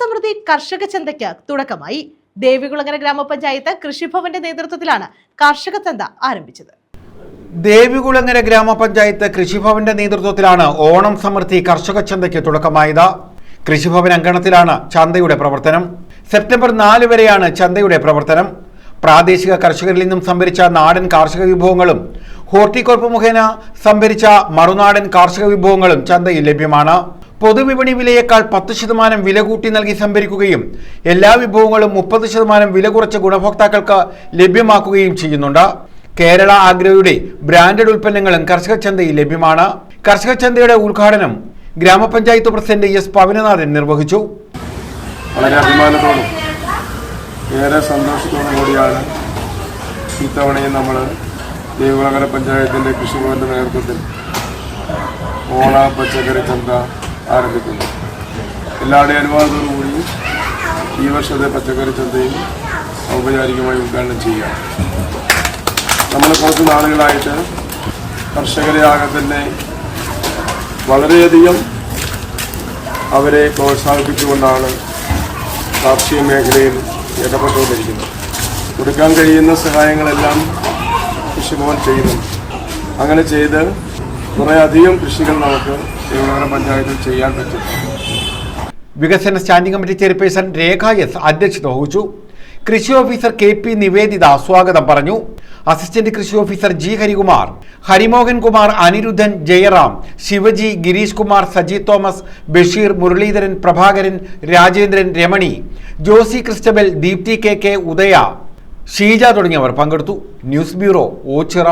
സമൃദ്ധി കർഷക ചന്തയ്ക്ക് തുടക്കമായി. ദേവികുളങ്ങര ഗ്രാമപഞ്ചായത്ത് കൃഷിഭവന്റെ നേതൃത്വത്തിലാണ് കർഷക ചന്ത ആരംഭിച്ചത്. ദേവികുളങ്ങര ഗ്രാമപഞ്ചായത്ത് കൃഷിഭവന്റെ നേതൃത്വത്തിലാണ് ഓണം സമൃദ്ധി കർഷക ചന്തയ്ക്ക് തുടക്കമായത്. കൃഷിഭവൻ അങ്കണത്തിലാണ് ചന്തയുടെ പ്രവർത്തനം. സെപ്റ്റംബർ നാല് വരെയാണ് ചന്തയുടെ പ്രവർത്തനം. പ്രാദേശിക കർഷകരിൽ നിന്നും സംഭരിച്ച നാടൻ കാർഷിക വിഭവങ്ങളും ഹോർട്ടികോർപ്പ് മുഖേന സംഭരിച്ച മറുനാടൻ കാർഷിക വിഭവങ്ങളും ചന്തയിൽ ലഭ്യമാണ്. പൊതുവിപണി വിലയേക്കാൾ പത്ത് ശതമാനം വില കൂട്ടി നൽകി സംഭരിക്കുകയും എല്ലാ വിഭവങ്ങളും മുപ്പത് ശതമാനം വില കുറച്ച ഗുണഭോക്താക്കൾക്ക് ലഭ്യമാക്കുകയും ചെയ്യുന്നുണ്ട്. കേരള ആഗ്രയുടെ ബ്രാൻഡഡ് ഉൽപ്പന്നങ്ങളും കർഷക ചന്തയിൽ ലഭ്യമാണ്. കർഷക ചന്തയുടെ ഉദ്ഘാടനം ഗ്രാമപഞ്ചായത്ത് പ്രസിഡന്റ് എസ് പവനനാഥൻ നിർവഹിച്ചു. വളരെ അഭിമാനത്തോടും ഏറെ സന്തോഷത്തോടും കൂടിയാണ് ഇത്തവണയും നമ്മൾ ദേവികുളങ്ങര പഞ്ചായത്തിന്റെ കൃഷിഭവന്റെ നേതൃത്വത്തിൽ ഓണ പച്ചക്കറി ചന്ത ആരംഭിക്കുന്നു. എല്ലാവരുടെയും അനുവാദത്തോടുകൂടി ഈ വർഷത്തെ പച്ചക്കറി ചന്തയും ഔപചാരികമായി ഉദ്ഘാടനം ചെയ്യാം നമ്മൾ കുറച്ച് നാളുകളായിട്ട് കർഷകരെ ആകെ തന്നെ വളരെയധികം അവരെ പ്രോത്സാഹിപ്പിച്ചുകൊണ്ടാണ് കാർഷിക മേഖലയിൽ ഇടപെട്ടുകൊണ്ടിരിക്കുന്നത്. കൊടുക്കാൻ കഴിയുന്ന സഹായങ്ങളെല്ലാം കൃഷിഭവൻ ചെയ്യുന്നു അങ്ങനെ ചെയ്ത് കുറേ അധികം കൃഷികൾ നമുക്ക് പഞ്ചായത്തിൽ ചെയ്യാൻ പറ്റും. വികസന standing committee chairperson Rekha S അധ്യക്ഷത വഹിച്ചു. കൃഷി ഓഫീസർ കെ പി നിവേദിത സ്വാഗതം പറഞ്ഞു. അസിസ്റ്റന്റ് കൃഷി officer G Harikumar Harimohan Kumar Aniruddhan Jayaram Shivaji Girish Kumar Saji Thomas Basheer Muraleedharan Prabhakaran Rajendran Ramani Josy Christabel Deepthi K K Udaya Sheeja തുടങ്ങിയവർ പങ്കെടുത്തു. News bureau Ochira.